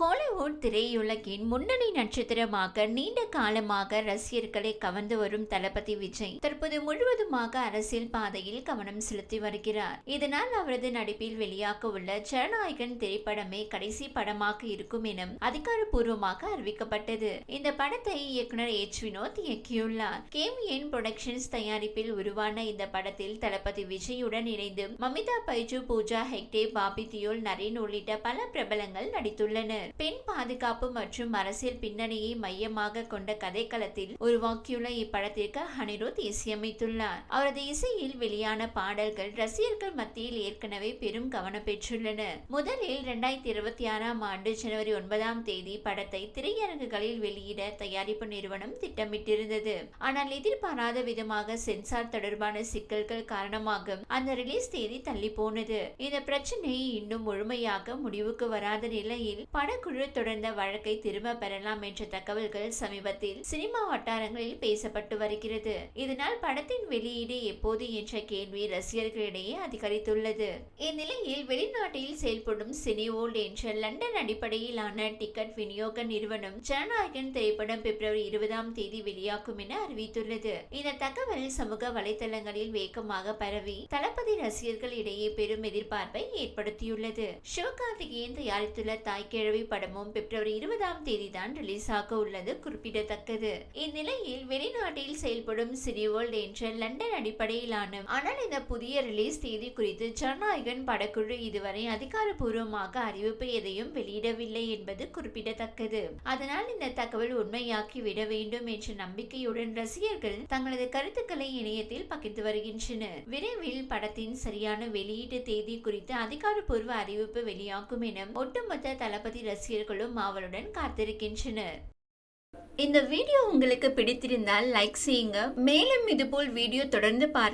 கோலிவுட் திரையுலகின் முன்னணி நட்சத்திரமாக நீண்ட காலமாக ரசிகர்களை கவர்ந்து வரும் தளபதி விஜய் தற்போது முழுவதுமாக அரசியல் பாதையில் கவனம் செலுத்தி வருகிறார். இதனால் அவரது நடிப்பில் வெளியாக உள்ள ஜனநாயகன் திரைப்படமே கடைசி படமாக இருக்கும் என அதிகாரப்பூர்வமாக அறிவிக்கப்பட்டது. இந்த படத்தை இயக்குனர் எச். வினோத் இயக்கியுள்ளார். கேமியன் புரொடக்ஷன்ஸ் தயாரிப்பில் உருவான இந்த படத்தில் தளபதி விஜயுடன் இணைந்து மமிதா பைஜு பூஜா ஹெக்டே பாபி தியோல் நரேன் உள்ளிட்ட பல பிரபலங்கள் நடித்துள்ளனர். பெண் பாதுகாப்பு மற்றும் அரசியல் பின்னணியை மையமாக கொண்ட கதைக்களத்தில் உருவாக்கியுள்ள இப்படத்திற்கு அனிருத் இசையமைத்துள்ளார். அவரது இசையில் வெளியான பாடல்கள் ரசிகர்கள் மத்தியில் ஏற்கனவே பெரும் கவனம் பெற்றுள்ளன. முதலில் இரண்டாயிரத்தி இருபத்தி ஆறாம் ஆண்டு ஜனவரி ஒன்பதாம் தேதி படத்தை திரையரங்குகளில் வெளியிட தயாரிப்பு நிறுவனம் திட்டமிட்டிருந்தது. ஆனால் எதிர்பாராத விதமாக சென்சார் தொடர்பான சிக்கல்கள் காரணமாக அந்த ரிலீஸ் தேதி தள்ளி போனது. இந்த பிரச்சனை இன்னும் முழுமையாக முடிவுக்கு வராத நிலையில் குழு தொடர்ந்த வழக்கை திரும்ப பெறலாம் என்ற தகவல்கள் சமீபத்தில் சினிமா வட்டாரங்களில் பேசப்பட்டு வருகிறது. இதனால் படத்தின் வெளியீடு எப்போது என்ற கேள்வி ரசிகர்களிடையே அதிகரித்துள்ளது. இந்நிலையில் வெளிநாட்டில் செயல்படும் சினிவோல்ட் என்ற லண்டன் அடிப்படையிலான டிக்கெட் விநியோக நிறுவனம் ஜனநாயகன் திரைப்படம் பிப்ரவரி இருபதாம் தேதி வெளியாகும் என அறிவித்துள்ளது. இந்த தகவல் சமூக வலைதளங்களில் வேகமாக பரவி தளபதி ரசிகர்கள் இடையே பெரும் எதிர்பார்ப்பை ஏற்படுத்தியுள்ளது. சிவகார்த்திகேயன் தயாரித்துள்ள தாய்க்கிழவி படமும் பிப்ரவரி இருபதாம் தேதி தான் ரிலீஸ் ஆக உள்ளது குறிப்பிடத்தக்கது. இந்நிலையில் வெளிநாட்டில் செயல்படும் சினிவேர்ல்ட் என்ற லண்டன் அடிப்படையிலான ஆனால் இந்த புதிய ரிலீஸ் தேதி குறித்து ஜனநாயகன் படக்குழு இதுவரை அதிகாரப்பூர்வமாக அறிவிப்பு எதையும் வெளியிடவில்லை என்பது குறிப்பிடத்தக்கது. அதனால் இந்த தகவல் உண்மையாக்கி விட வேண்டும் என்ற நம்பிக்கையுடன் ரசிகர்கள் தங்களது கருத்துக்களை இணையத்தில் பகிர்ந்து வருகின்றனர். விரைவில் படத்தின் சரியான வெளியீட்டு தேதி குறித்து அதிகாரப்பூர்வ அறிவிப்பு வெளியாகும் என ஒட்டுமொத்த தளபதி ரசிகர்களும் ஆவலுடன் காத்திருக்கின்றனர். இந்த வீடியோ உங்களுக்கு பிடித்திருந்தால் லைக் செய்யுங்க. மேலும் இதுபோல் வீடியோ தொடர்ந்து பார்க்க